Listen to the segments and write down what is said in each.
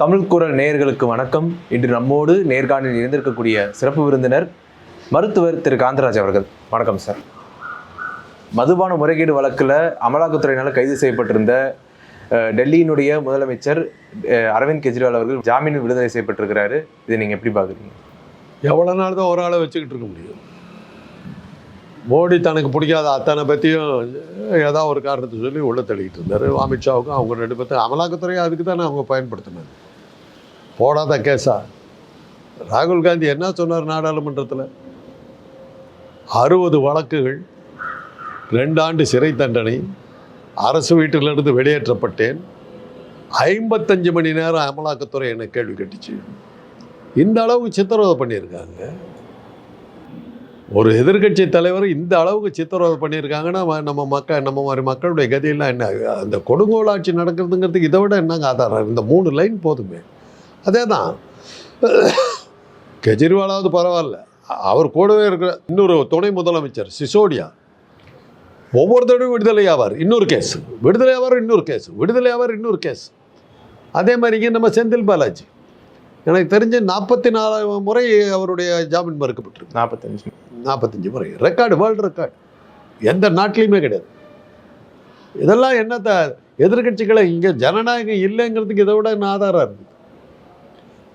தமிழ் குரல் நேயர்களுக்கு வணக்கம். இன்று நம்மோடு நேர்காணலில் இருந்திருக்கக்கூடிய சிறப்பு விருந்தினர் மருத்துவர் திரு. காந்தராஜ் அவர்கள். வணக்கம் சார். மதுபான முறைகேடு வழக்கில் அமலாக்கத்துறையினால் கைது செய்யப்பட்டிருந்த டெல்லியினுடைய முதலமைச்சர் அரவிந்த் கெஜ்ரிவால் அவர்கள் ஜாமீன் விடுதலை செய்யப்பட்டிருக்கிறாரு. இதை நீங்கள் எப்படி பார்க்குறீங்க? எவ்வளோ நாள் தான் ஒரு ஆளை வச்சுக்கிட்டு இருக்க முடியும்? மோடி தனக்கு பிடிக்காத அத்தனை பற்றியும் ஏதாவது ஒரு காரணத்தை சொல்லி உள்ள தள்ளிக்கிட்டு இருந்தார். அமித்ஷாவுக்கும் அவங்க ரெண்டு பேர்த்தையும் அமலாக்கத்துறையை அதுக்கு தானே அவங்க பயன்படுத்தினாங்க. போடாத கேஸா? ராகுல் காந்தி என்ன சொன்னார் நாடாளுமன்றத்தில்? அறுபது வழக்குகள் ரெண்டாண்டு சிறை தண்டனை அரசு வீட்டிலிருந்து வெளியேற்றப்பட்டேன். ஐம்பத்தஞ்சு மணி நேரம் அமலாக்கத்துறை என்னை கேள்வி கட்டிச்சு. இந்த அளவுக்கு சித்திரவதை பண்ணியிருக்காங்க. ஒரு எதிர்க்கட்சி தலைவர் இந்த அளவுக்கு சித்திரவதை பண்ணியிருக்காங்கன்னா நம்ம மக்கள் நம்ம மாதிரி மக்களுடைய கதியெல்லாம் என்ன? அந்த கொடுங்கோளாட்சி நடக்கிறதுங்கிறதுக்கு இதை விட என்னங்க ஆதாரம்? இந்த மூணு லைன் போதுமே. அதே தான் கெஜ்ரிவாலாவது பரவாயில்ல. அவர் கூடவே இருக்கிற இன்னொரு துணை முதலமைச்சர் சிசோடியா. ஒவ்வொரு தடவையும் விடுதலை ஆவார் இன்னொரு கேஸ் விடுதலை ஆவார் இன்னொரு கேஸ் விடுதலை ஆவார் இன்னொரு கேஸ் அதே மாதிரி இங்கே நம்ம செந்தில் பாலாஜி. எனக்கு தெரிஞ்சு நாற்பத்தி நாலு முறை அவருடைய ஜாமீன் மறுக்கப்பட்டிருக்கு. நாற்பத்தஞ்சு நாற்பத்தஞ்சு முறை. ரெக்கார்டு வேர்ல்டு ரெக்கார்டு எந்த நாட்டிலையுமே கிடையாது. இதெல்லாம் என்னத்த எதிர்க்கட்சிகளை இங்கே ஜனநாயகம் இல்லைங்கிறதுக்கு இதை விட ஆதாரம் இருக்குது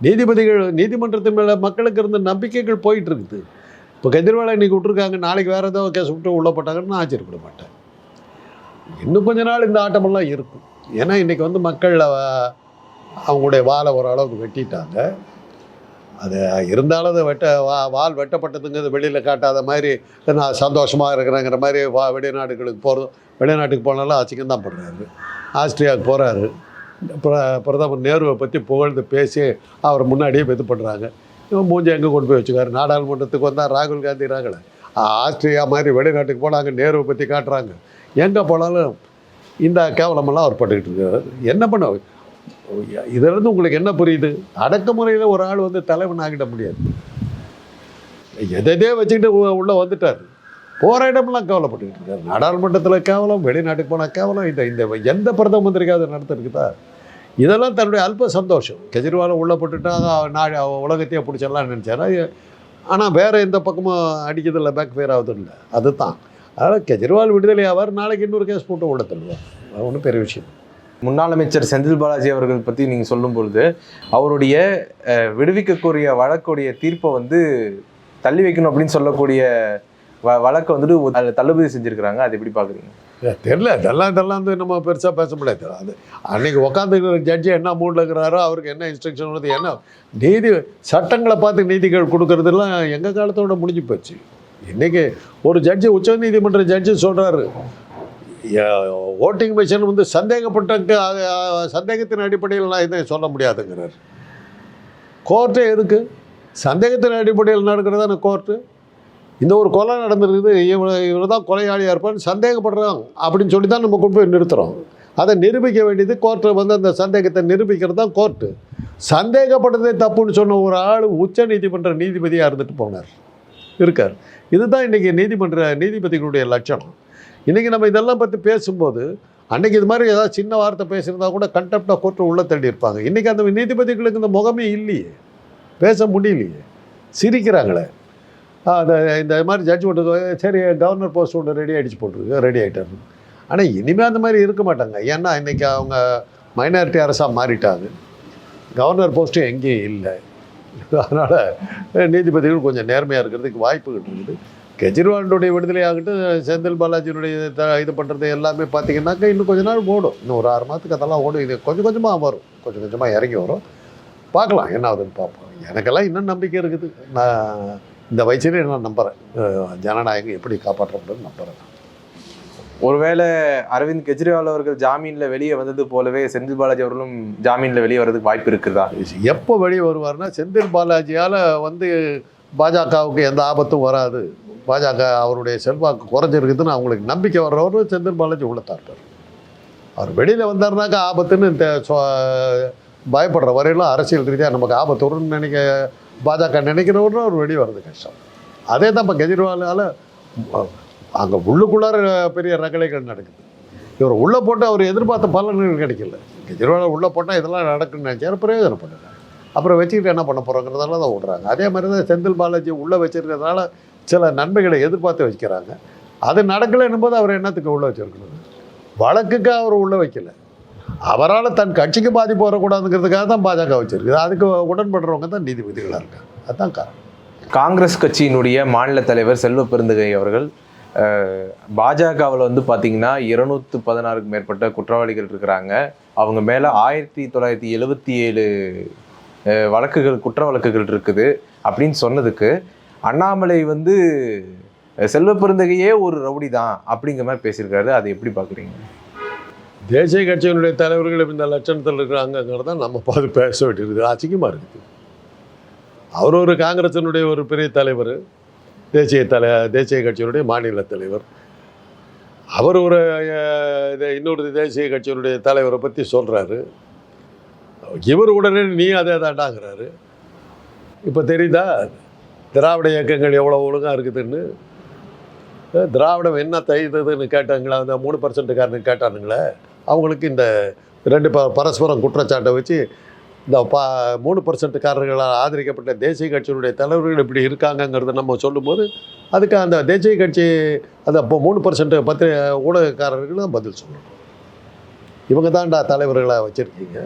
நீதிபதிகள் நீதிமன்றத்தின் மேலே மக்களுக்கு இருந்த நம்பிக்கைகள் போயிட்டு இருக்குது இப்போ கெஜ்ரிவாலை இன்னைக்கு விட்டுருக்காங்க நாளைக்கு வேறு ஏதோ கேஸ் விட்டு உள்ள போட்டாங்கன்னு நான் ஆச்சரியப்பட மாட்டேன். இன்னும் கொஞ்ச நாள் இந்த ஆட்டமெல்லாம் இருக்கும். ஏன்னா இன்றைக்கி வந்து மக்கள் அவங்களுடைய வாழை ஓரளவுக்கு வெட்டிட்டாங்க. அது இருந்தாலும் அது வெட்ட வா வால் வெட்டப்பட்டதுங்கிறது வெளியில் காட்டாத மாதிரி நான் சந்தோஷமாக இருக்கிறேங்கிற மாதிரி வா வெளிநாடுகளுக்கு போகிறதும் வெளிநாட்டுக்கு போனாலும் அசிங்கம் தான் பண்ணுறாரு ஆஸ்திரியாவுக்கு போகிறாரு பிரதமர் நேருவை பற்றி புகழ்ந்து பேசி அவர் முன்னாடியே இது பண்ணுறாங்க இவன் மூஞ்சி எங்கே கொண்டு போய் வச்சுக்காரு? நாடாளுமன்றத்துக்கு வந்தால் ராகுல் காந்தி ராகலை ஆஸ்திரியா மாதிரி வெளிநாட்டுக்கு போனாங்க நேருவை பற்றி காட்டுறாங்க. எங்கே போனாலும் இந்த கேவலமெல்லாம் அவர் பட்டுக்கிட்டு இருக்காரு. என்ன பண்ண இதிலிருந்து உங்களுக்கு என்ன புரியுது? அடக்குமுறையில் ஒரு ஆள் வந்து தலைவன் ஆகிட முடியாது. எதையதே வச்சுக்கிட்டு உள்ளே வந்துட்டார். போகிற இடமெல்லாம் கவலைப்பட்டுக்கிட்டு இருக்காரு. நாடாளுமன்றத்தில் கேவலம் வெளிநாட்டுக்கு போனால் கேவலம் இந்த இந்த எந்த பிரதம மந்திரிக்காவது நடத்திருக்குதா இதெல்லாம் தன்னுடைய அல்ப சந்தோஷம். கெஜ்ரிவாலை உள்ளே போட்டுட்டா நான் உலகத்தையே பிடிச்சிடலாம்னு நினச்சாரா? ஆனால் வேறு எந்த பக்கமும் அடிக்கிறதில்ல பேக் ஃபேர் ஆகுதில்லை அதுதான். அதனால் கெஜ்ரிவால் விடுதலை ஆவார் நாளைக்கு இன்னொரு கேஸ் போட்டு உள்ள தள்ளுவார். அது ஒன்றும் பெரிய விஷயம் முன்னாள் அமைச்சர் செந்தில் பாலாஜி அவர்கள் பற்றி நீங்கள் சொல்லும் பொழுது அவருடைய விடுவிக்கக்கூடிய வழக்குடைய தீர்ப்பை வந்து தள்ளி வைக்கணும் அப்படின்னு சொல்லக்கூடிய வ வழக்கை வந்துட்டு தள்ளுபடி செஞ்சுருக்கிறாங்க. அது எப்படி பார்க்குறீங்க தெரில இதெல்லாம் இதெல்லாம் வந்து நம்ம பெருசாக பேச முடியாது. அது அன்றைக்கி உட்காந்துக்கிற ஜட்ஜி என்ன மூடில் இருக்கிறாரோ அவருக்கு என்ன இன்ஸ்ட்ரக்ஷன் வருது என்ன நீதி சட்டங்களை பார்த்து நீதிகள் கொடுக்கறதெல்லாம் எங்கள் காலத்தோட முடிஞ்சு போச்சு. இன்றைக்கி ஒரு ஜட்ஜி உச்ச நீதிமன்ற ஜட்ஜி சொல்கிறாரு ஓட்டிங் மிஷின் வந்து சந்தேகப்பட்ட சந்தேகத்தின் அடிப்படையில் நான் இதை சொல்ல முடியாதுங்கிறார். கோர்ட்டே எதுக்கு? சந்தேகத்தின் அடிப்படையில் நடக்கிறதான கோர்ட்டு இந்த ஒரு கொலை நடந்திருக்குது இவன் இவர் தான் கொலையாளியாக இருப்பான்னு சந்தேகப்படுறான் அப்படின்னு சொல்லி தான் நம்ம கொண்டு போய் நிறுத்துகிறோம் அதை நிரூபிக்க வேண்டியது கோர்ட்டில் வந்து அந்த சந்தேகத்தை நிரூபிக்கிறது தான் கோர்ட்டு சந்தேகப்பட்டதே தப்புன்னு சொன்ன ஒரு ஆள் உச்ச நீதிமன்ற நீதிபதியாக இருந்துட்டு போனார். இருக்கார். இதுதான் இன்றைக்கி நீதிமன்ற நீதிபதிகளுடைய லட்சணம். இன்றைக்கி நம்ம இதெல்லாம் பற்றி பேசும்போது அன்றைக்கி இது மாதிரி ஏதாவது சின்ன வார்த்தை பேசியிருந்தா கூட கண்டெப்டாக கோர்ட்டு உள்ளே தேடி இருப்பாங்க. இன்றைக்கி அந்த நீதிபதிகளுக்கு இந்த முகமே இல்லையே. பேச முடியலையே. சிரிக்கிறாங்களே. இந்த மாதிரி ஜட்ஜ் ஒன்று சரி கவர்னர் போஸ்ட் ஒன்று ரெடி ஆகிடுச்சு போட்டிருக்கு ரெடி ஆகிட்டாரு ஆனால் இனிமேல் அந்த மாதிரி இருக்க மாட்டாங்க. ஏன்னா இன்றைக்கி அவங்க மைனாரிட்டி அரசாக மாறிட்டாங்க. கவர்னர் போஸ்ட்டும் எங்கேயும் இல்லை. அதனால் நீதிபதிகள் கொஞ்சம் நேர்மையாக இருக்கிறதுக்கு வாய்ப்புகள் இருக்குது. கெஜ்ரிவாலுடைய விடுதலை ஆகட்டும் செந்தில் பாலாஜியினுடைய த இது பண்ணுறது எல்லாமே பார்த்தீங்கன்னாக்கா இன்னும் கொஞ்ச நாள் ஓடும். இன்னும் ஒரு ஆறு மாதத்துக்கு அதெல்லாம் ஓடும். இது கொஞ்சம் கொஞ்சமாக வரும். கொஞ்சம் கொஞ்சமாக இறங்கி வரும். பார்க்கலாம் என்ன ஆகுதுன்னு பார்ப்போம். எனக்கெல்லாம் இன்னும் நம்பிக்கை இருக்குது. நான் இந்த வயசுலேயே நான் நம்புகிறேன் ஜனநாயகம் எப்படி காப்பாற்றப்படுன்னு நம்புகிறேன் ஒருவேளை அரவிந்த் கெஜ்ரிவால் அவர்கள் ஜாமீன்ல வெளியே வந்தது போலவே செந்தில் பாலாஜி அவர்களும் ஜாமீன்ல வெளியே வர்றதுக்கு வாய்ப்பு இருக்குதா? எப்போ வெளியே வருவார்னா செந்தில் பாலாஜியால் வந்து பாஜகவுக்கு எந்த ஆபத்தும் வராது. பாஜக அவருடைய செல்வாக்கு குறைஞ்சிருக்குதுன்னு அவங்களுக்கு நம்பிக்கை வர்றவரும் செந்தில் பாலாஜி உள்ளத்தா இருப்பார் அவர் வெளியில் வந்தாருனாக்கா ஆபத்துன்னு இந்த சொ- பயப்படுற வரையிலும் அரசியல் ரீதியாக நமக்கு ஆபத்து வரும்னு நினைக்க பாஜக நினைக்கிறவரும் அவர் வெளியே வர்றது கஷ்டம். அதே தான் இப்போ கெஜ்ரிவாலால் அங்கே உள்ளுக்குள்ளார பெரிய ரகலைகள் நடக்குது. இவர் உள்ளே போட்டு அவர் எதிர்பார்த்த பலன்கள் கிடைக்கல. கெஜ்ரிவால் உள்ளே போட்டால் இதெல்லாம் நடக்குன்னு நினச்சாரு பிரயோஜனப்படல. அப்புறம் வச்சுக்கிட்டு என்ன பண்ண போகிறோங்கிறதால தான் விடுறாங்க அதே மாதிரி தான் செந்தில் பாலாஜி உள்ளே வச்சுருக்கிறதுனால சில நன்மைகளை எதிர்பார்த்து வைக்கிறாங்க அது நடக்கலைன்னும் போது அவர் என்னத்துக்கு உள்ளே வச்சிருக்கணும்? வழக்குக்கு அவர் உள்ளே வைக்கலை. அவரால் தன் கட்சிக்கு பாதிப்பு வரக்கூடாதுங்கிறதுக்காக தான் பாஜக வச்சிருக்குது. அதுக்கு உடன்படுறவங்க தான் நீதிபதிகளாக இருக்காங்க. அதுதான் காரணம். காங்கிரஸ் கட்சியினுடைய மாநில தலைவர் செல்வ பெருந்தகை அவர்கள் பாஜகவில் வந்து பார்த்தீங்கன்னா இருநூத்து பதினாறுக்கு மேற்பட்ட குற்றவாளிகள் இருக்கிறாங்க. அவங்க மேலே ஆயிரத்தி தொள்ளாயிரத்தி எழுபத்தி ஏழு வழக்குகள் குற்ற வழக்குகள் இருக்குது அப்படின்னு சொன்னதுக்கு அண்ணாமலை வந்து அஹ், செல்வ பெருந்தகையே ஒரு ரவுடி தான் அப்படிங்கிற மாதிரி பேசியிருக்காரு. அதை எப்படி பார்க்குறீங்க தேசிய கட்சியினுடைய தலைவர்கள் இந்த லட்சணத்தில் இருக்கிறாங்கிறத நம்ம பார்த்து பேச வேண்டியிருக்குது ஆச்சரியமாக இருக்குது அவர் ஒரு காங்கிரசினுடைய ஒரு பெரிய தலைவர் தேசிய தலை தேசிய கட்சியினுடைய மாநில தலைவர். அவர் ஒரு இன்னொரு தேசிய கட்சியினுடைய தலைவரை பற்றி சொல்கிறாரு இவர் உடனே நீ அதே தாண்டாங்கிறாரு. இப்போ தெரியுதா? திராவிட இயக்கங்கள் எவ்வளோ ஒழுங்காக இருக்குதுன்னு? திராவிடம் என்ன தைத்ததுன்னு கேட்டாங்களா? அந்த மூணு பர்சன்ட்டுக்காரனுக்கு கேட்டானுங்களே. அவங்களுக்கு இந்த ரெண்டு ப பரஸ்பரம் குற்றச்சாட்டை வச்சு இந்த பா மூணு பர்சன்ட்காரர்களால் ஆதரிக்கப்பட்ட தேசிய கட்சியினுடைய தலைவர்கள் இப்படி இருக்காங்கங்கிறத நம்ம சொல்லும்போது அதுக்கு அந்த தேசிய கட்சி அந்த இப்போ மூணு பர்சன்ட் பத்திர ஊடகக்காரர்கள் தான் பதில் சொல்லணும். இவங்க தான்டா தலைவர்களாக வச்சுருக்கீங்க.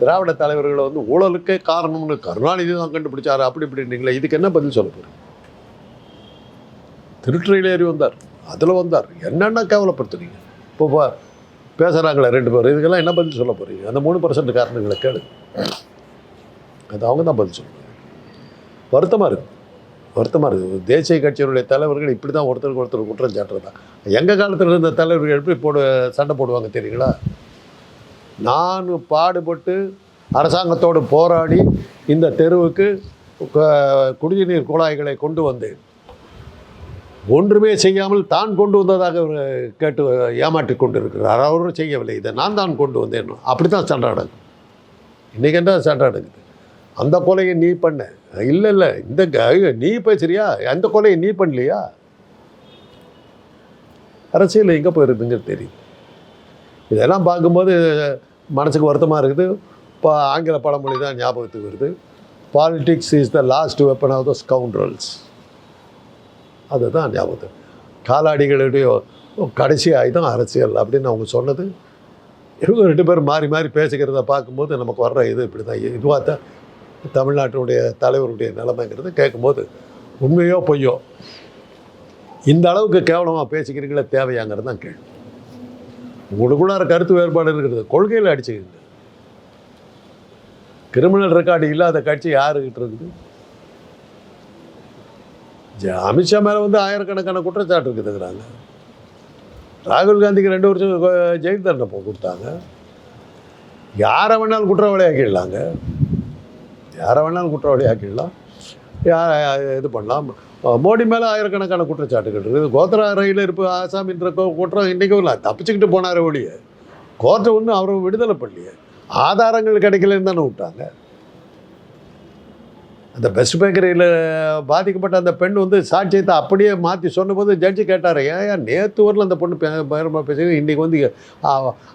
திராவிட தலைவர்களை வந்து ஊழலுக்கே காரணம்னு கருணாநிதி தான் கண்டுபிடிச்சாரு அப்படி இப்படின்னீங்களே இதுக்கு என்ன பதில் சொல்ல போகிறீங்க திருட்டுறையில் ஏறி வந்தார் அதில் வந்தார். என்னென்ன கேவலப்படுத்துறீங்க? இப்போ பேசுகிறாங்களே ரெண்டு பேர் இதுக்கெல்லாம் என்ன பதில் சொல்ல போகிறீங்க அந்த மூணு பர்சன்ட் காரணங்களை கேளு. அது அவங்க தான் பதில் சொல்லுவாங்க வருத்தமாக இருக்குது வருத்தமாக இருக்குது தேசிய கட்சியினுடைய தலைவர்கள் இப்படி தான் ஒருத்தருக்கு ஒருத்தர் குற்றம் சாட்டுறதா? எங்கள் காலத்தில் இருந்த தலைவர்கள் எப்படி போடு சண்டை போடுவாங்க தெரியுங்களா? நான் பாடுபட்டு அரசாங்கத்தோடு போராடி இந்த தெருவுக்கு குடிநீர் குழாய்களை கொண்டு வந்தேன். ஒன்றுமே செய்யாமல் தான் கொண்டு வந்ததாக அவர் கேட்டு கொண்டு இருக்கிறார் அவரும் செய்யவில்லை. இதை நான் தான் கொண்டு வந்தேன். அப்படி தான் சண்டை நடக்கும் இன்றைக்கி என்ன சண்டை நடக்குது அந்த கொலையை நீ பண்ண. இல்லை இல்லை. இந்த க- நீ பேசுறியா? அந்த கொலையை நீ பண்ணலையா? அரசியல் எங்கே போயிருக்குங்கிறது தெரியுது. இதெல்லாம் பார்க்கும்போது மனசுக்கு வருத்தமாக இருக்குது. இப்போ ஆங்கில பழமொழி தான் ஞாபகத்துக்கு வருது. Politics is the last weapon of the scoundrels அதுதான் ஞாபகம். காலாடிகளுடைய கடைசி ஆயுதம் அரசியல் அப்படின்னு அவங்க சொன்னது. இவங்க ரெண்டு பேரும் மாறி மாறி பேசிக்கிறத பார்க்கும்போது நமக்கு வர்ற இது இப்படி தான் இதுவாக தான் தமிழ்நாட்டினுடைய தலைவருடைய நிலைமைங்கிறது கேட்கும்போது உண்மையோ பொய்யோ இந்த அளவுக்கு கேவலமாக பேசிக்கிறீங்களே தேவையாங்கிறது தான் கேள்வி. உங்களுக்குள்ளார கருத்து வேறுபாடு இருக்கிறது கொள்கையில் அடிச்சுக்கிட்டு. கிரிமினல் ரெக்கார்டு இல்லாத கட்சி யாருக்கிட்ட இருக்குது? அமித்ஷா மேலே வந்து ஆயிரக்கணக்கான குற்றச்சாட்டு இருக்குதுங்கிறாங்க. ராகுல் காந்திக்கு ரெண்டு வருஷம் ஜெயில் தண்டனை போ- கொடுத்தாங்க. யாரை வேணாலும் குற்றவாளி ஆக்கிடலாங்க யாரை வேணாலும் குற்றவாளி ஆக்கிடலாம் யார் இது பண்ணலாம். மோடி மேலே ஆயிரக்கணக்கான குற்றச்சாட்டுகள் இருக்குது. கோத்ரா ரயில் இருப்பு ஆசாமின்ற கு- குற்றம் இன்றைக்கும் இல்லை தப்பிச்சுக்கிட்டு போனார் ஒழிய கோர்ட்டை ஒன்றும் அவரை விடுதலை பண்ணலையே. ஆதாரங்கள் கிடைக்கலன்னு தானே விட்டாங்க. அந்த பெஸ்ட் பேக்கரியில் பாதிக்கப்பட்ட அந்த பெண் வந்து சாட்சியத்தை அப்படியே மாற்றி சொன்னபோது ஜட்ஜி கேட்டார் ஏன் நேற்று ஊரில் அந்த பொண்ணு பே- பயங்கரமா பேசுங்க இன்றைக்கி வந்து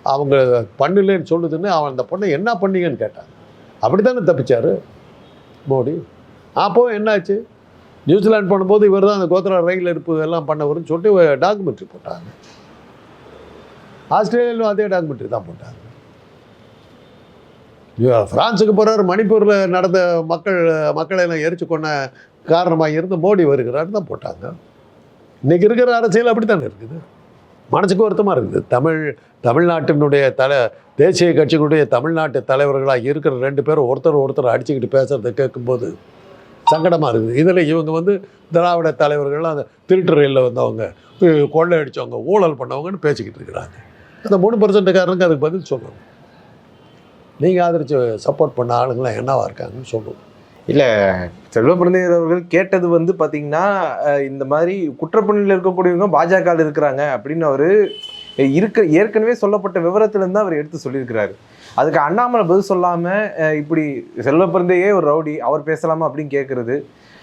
அவங்க பண்ணலன்னு சொல்லுதுன்னு அவன் அந்த பொண்ணை என்ன பண்ணீங்கன்னு கேட்டான் அப்படி தானே தப்பிச்சார் மோடி. அப்போ என்னாச்சு? நியூசிலாந்து பண்ணும்போது இவர் தான் அந்த கோத்ரா ரயில் இருப்பு எல்லாம் பண்ணவர்னு சொல்லிட்டு டாக்குமெண்ட்ரி போட்டாங்க. ஆஸ்திரேலியாவிலும் அதே டாக்குமெண்ட்ரி தான் போட்டாங்க. இவ- பிரான்ஸுக்கு போகிறார் மணிப்பூரில் நடந்த மக்கள் மக்களை எல்லாம் எரிச்சு கொண்ட காரணமாக இருந்து மோடி வருகிறார் தான் போட்டாங்க. இன்னைக்கு இருக்கிற அரசியல் அப்படி தானே இருக்குது? மனசுக்கு வருத்தமாக இருக்குது. தமிழ் தமிழ்நாட்டினுடைய தலை தேசிய கட்சிகளுடைய தமிழ்நாட்டு தலைவர்களாக இருக்கிற ரெண்டு பேரும் ஒருத்தர் ஒருத்தர் அடிச்சுக்கிட்டு பேசுகிறத கேட்கும்போது சங்கடமாக இருக்குது. இதில் இவங்க வந்து திராவிட தலைவர்கள்லாம் அந்த திருட்டு ரயிலில் வந்தவங்க கொள்ளை அடித்தவங்க ஊழல் பண்ணவங்கன்னு பேசிக்கிட்டு இருக்கிறாங்க. அந்த மூணு பர்சன்ட்டுக்காரனுக்கு அதுக்கு பதில் சொல்லணும். நீங்கள் ஆதரித்து சப்போர்ட் பண்ண ஆளுங்களாம் என்னவா இருக்காங்கன்னு சொல்லணும் இல்ல செல்வ பிறந்தகர் அவர்கள் கேட்டது வந்து பாத்தீங்கன்னா அஹ், இந்த மாதிரி குற்றப்பணியில் இருக்கக்கூடியவங்க பாஜக ல இருக்கிறாங்க அப்படின்னு அவரு இருக்க ஏற்கனவே சொல்லப்பட்ட விவரத்துல இருந்து அவர் எடுத்து சொல்லியிருக்கிறாரு. அதுக்கு அண்ணாமலை பதில் சொல்லாம அஹ், இப்படி செல்வ பிறந்தையே ஒரு ரவுடி அவர் பேசலாமா அப்படின்னு கேட்கறது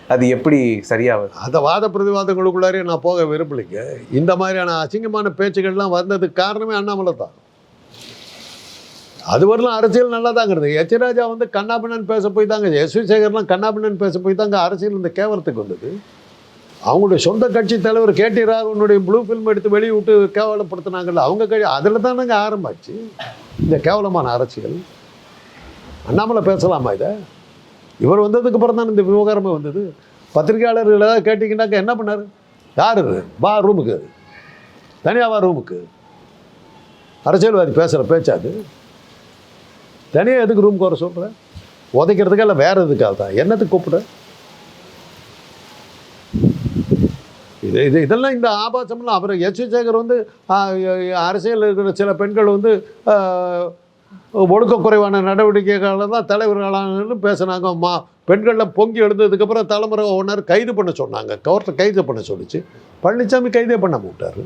அது எப்படி சரியாகுது அந்த வாத பிரதிவாதங்களுக்குள்ளாரே நான் போக விரும்பலைங்க. இந்த மாதிரியான அசிங்கமான பேச்சுக்கள்லாம் வந்ததுக்கு காரணமே அண்ணாமலை தான் அது வரலாம் அரசியல் நல்லா தாங்கிறது எச் ராஜா வந்து கண்ணாபிண்ணன் பேச போய் தாங்க எஸ் வி சேகர்லாம் கண்ணாபிண்ணன் பேச போய் தாங்க அரசியல் இந்த கேவலத்துக்கு வந்தது. அவங்களுடைய சொந்த கட்சி தலைவர் கே டி ராகவனுடைய ப்ளூ ஃபில்ம் எடுத்து வெளியிட்டு கேவலப்படுத்தினாங்கல்ல. அவங்க கட்சி அதில் தானங்க ஆரம்பிச்சு. இந்த கேவலமான அரசியல். அண்ணாமலை பேசலாமா இதை? இவர் வந்ததுக்கு அப்புறம் தான் இந்த விவகாரமே வந்தது. பத்திரிகையாளர்கள் ஏதாவது கேட்டிங்கன்னாக்க என்ன பண்ணார்? யார் வா ரூமுக்கு. தனியாக வா ரூமுக்கு. அரசியல்வாதி பேசுகிற பேச்சாது. தனியாக எதுக்கு ரூமுக்கு வர சொல்கிற உதைக்கிறதுக்கு இல்லை வேறு எதுக்காக தான் என்னத்துக்கு கூப்பிட இது இது இதெல்லாம் இந்த ஆபாசம்லாம். அப்புறம் எச். சேகர் வந்து அரசியலில் இருக்கிற சில பெண்கள் வந்து ஆ, ஒடுக்கக்குறைவான நடவடிக்கைகளில் தான் தலைவர்களானு பேசுனாங்க. மா பெண்களில் பொங்கி எழுந்ததுக்கப்புறம் தலைமுறை ஒன்றார் கைது பண்ண சொன்னாங்க. கோர்ட்டில் கைது பண்ண சொல்லிச்சு. பழனிசாமி கைதே பண்ண மாட்டார்.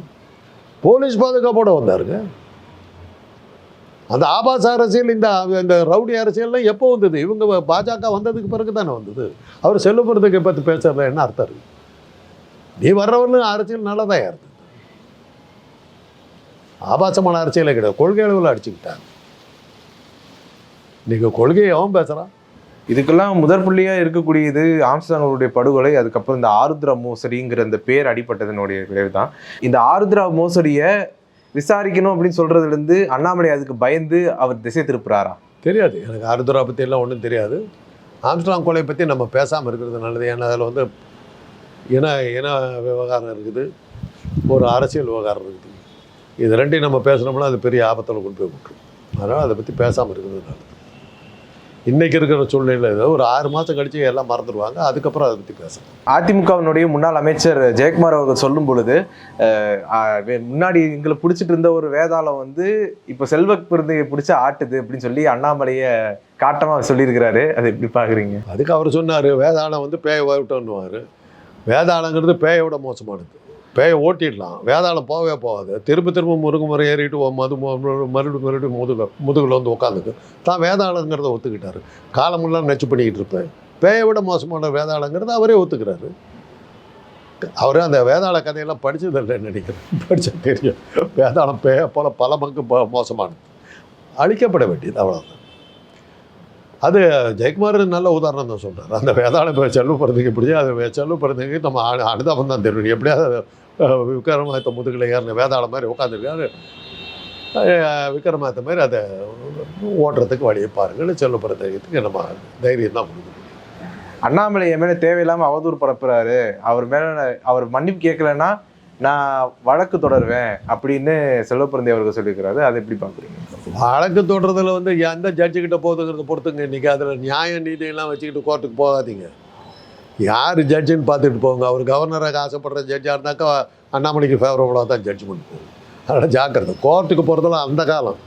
போலீஸ் பாதுகாப்போடு வந்தாருங்க. அந்த ஆபாச அரசியல் இந்த இந்த ரவுடி அரசியல்லாம் எப்போ வந்தது? இவங்க பாஜக வந்ததுக்கு பிறகு தானே வந்தது. அவர் செல்லுபுறத்துக்கு பற்றி பேசுறதுல என்ன அர்த்தம் இருக்கு நீ வர்றவர்களும் அரசியல் நல்லதாக இருந்தது ஆபாசமான அரசியலே கிடையாது. கொள்கை அளவில் அடிச்சுக்கிட்டாங்க. நீங்கள் கொள்கையை அவன் பேசுகிறான் இதுக்கெல்லாம் முதற் புள்ளியாக இருக்கக்கூடியது ஆம்ஸ்டாங் படுகொலை அதுக்கப்புறம் இந்த ஆருத்ரா மோசடிங்கிற இந்த பேர் அடிப்பட்டதனுடைய விளைவு தான் இந்த ஆருத்ரா மோசடியை விசாரிக்கணும் அப்படின்னு சொல்கிறதுலேருந்து அண்ணாமலை அதுக்கு பயந்து அவர் திசை திருப்புறாரா? தெரியாது. எனக்கு ஆர்துரா பற்றியெல்லாம் ஒன்றும் தெரியாது. ஆம்ஸ்டாங் கொலை பற்றி நம்ம பேசாமல் இருக்கிறது நல்லது. ஏன்னா அதில் வந்து இன இன விவகாரம் இருக்குது. ஒரு அரசியல் விவகாரம் இருக்குது. இது ரெண்டையும் நம்ம பேசுனோம்னா அது பெரிய ஆபத்தில் கொண்டு போய் விட்டுரும். அதனால் அதை பற்றி பேசாமல் இருக்கிறது நல்லது. இன்றைக்கி இருக்கிற சூழ்நிலையில் ஏதோ ஒரு ஆறு மாதம் கழிச்சு எல்லாம் மறந்துடுவாங்க. அதுக்கப்புறம் அதை பற்றி பேசலாம். அதிமுகவினுடைய முன்னாள் அமைச்சர் ஜெயக்குமார் அவர்கள் சொல்லும் பொழுது முன்னாடி எங்களை பிடிச்சிட்டு இருந்த ஒரு வேதாளம் வந்து இப்போ செல்வ பிறந்தையை பிடிச்சி ஆட்டுது அப்படின்னு சொல்லி அண்ணாமலைய காட்டமா சொல்லியிருக்கிறாரு. அதை எப்படி பாக்குறீங்க? அதுக்கு அவர் சொன்னார் வேதாளம் வந்து பேயை விட்டோன்னுவார் வேதாளங்கிறது பேயோட மோசமானது. பேயை ஓட்டிடலாம். வேதாளம் போகவே போகாது. திரும்ப திரும்ப முருகு முறை ஏறிட்டு ஓ மது மறுபடியும் மறுபடியும் முதுகு முதுகில் வந்து உட்காந்துக்கு தான் வேதாளங்கிறத ஒத்துக்கிட்டார். காலமெல்லாம் நச்சு பண்ணிக்கிட்டு இருப்பேன். பேயை விட மோசமான வேதாளங்கிறத அவரே ஒத்துக்கிறாரு. அவரே அந்த வேதாள கதையெல்லாம் படித்ததில்லை நினைக்கிறேன். படிச்சா தெரியும். வேதாளம் பேயை போல் பல பங்கு மோசமானது. அழிக்கப்பட வேண்டியது அவ்வளோதான் அது ஜெயக்குமார் நல்ல உதாரணம் தான் சொல்கிறார் அந்த வேதாளம் இப்போ செல்வ பிறந்தக்கு பிடிச்சி அது வே- செல்வ நம்ம அனுதாபம் தான் தெரியும். எப்படியாவது அஹ், முதுகில் ஏறின வேதாளம் மாதிரி உட்காந்துருக்காரு விக்ரமாதித்த மாதிரி அதை ஓட்டுறதுக்கு வழியை பாருங்கள் செல்வ பிறந்ததுக்கு நம்ம தைரியம் தான் கொடுக்கணும் அண்ணாமலை என் மேலே தேவையில்லாமல் அவதூறு பரப்புறாரு. அவர் மேலே அவர் மன்னிப்பு கேட்கலன்னா நான் வழக்கு தொடருவேன் அப்படின்னு செல்வப்பிரந்தி அவர்கள் சொல்லியிருக்கிறாரு. அதை எப்படி பார்க்குறீங்க? வழக்கு தொடர்றதுல வந்து எந்த ஜட்ஜுக்கிட்ட போகுதுங்கிறத பொறுத்துங்க. இன்றைக்கி அதில் நியாய நீதியெல்லாம் வச்சுக்கிட்டு கோர்ட்டுக்கு போகாதீங்க. யார் ஜட்ஜுன்னு பார்த்துட்டு போங்க. அவர் கவர்னராக ஆசைப்படுற ஜட்ஜாக இருந்தாக்கா அண்ணாமலைக்கு ஃபேவரபுளாக தான் ஜட்ஜ்மெண்ட் போகும் அதனால் ஜாக்கிரதை. கோர்ட்டுக்கு போகிறதெல்லாம் அந்த காலம்.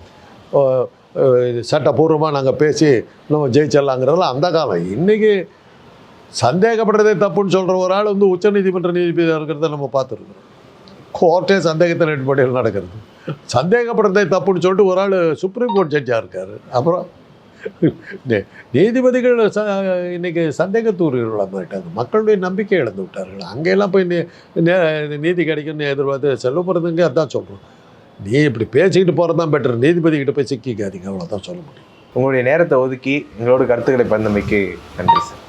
சட்டப்பூர்வமாக நாங்கள் பேசி நம்ம ஜெயிச்சிடலாங்கிறதெல்லாம் அந்த காலம். இன்றைக்கி சந்தேகப்படுறதே தப்புன்னு சொல்கிற ஒரு ஆள் வந்து உச்சநீதிமன்ற நீதிபதியாக இருக்கிறத நம்ம பார்த்துருக்கோம். கோர்ட்டே சந்தேகத்தின் அடிப்படையில் நடக்கிறது. சந்தேகப்படுறதே தப்புன்னு சொல்லிட்டு ஒரு ஆள் சுப்ரீம் கோர்ட் ஜட்ஜாக இருக்கார். அப்புறம் நீதிபதிகள் ச இன்னைக்கு சந்தேகத்தூர்களாக போயிட்டாங்க மக்களுடைய நம்பிக்கை இழந்து விட்டார்கள். அங்கெல்லாம் போய் நீதி கிடைக்கும்னு எதிர்பார்த்து செல்லப்படுறதுங்க அதான் சொல்கிறோம் நீ இப்படி பேசிக்கிட்டு போகிறது தான் பெட்டர் நீதிபதிக்கிட்ட போய் சிக்கிக்காதீங்க அவ்வளோதான் சொல்ல முடியும். உங்களுடைய நேரத்தை ஒதுக்கி எங்களோட கருத்துக்களை பந்தமைக்கு நன்றி சார்.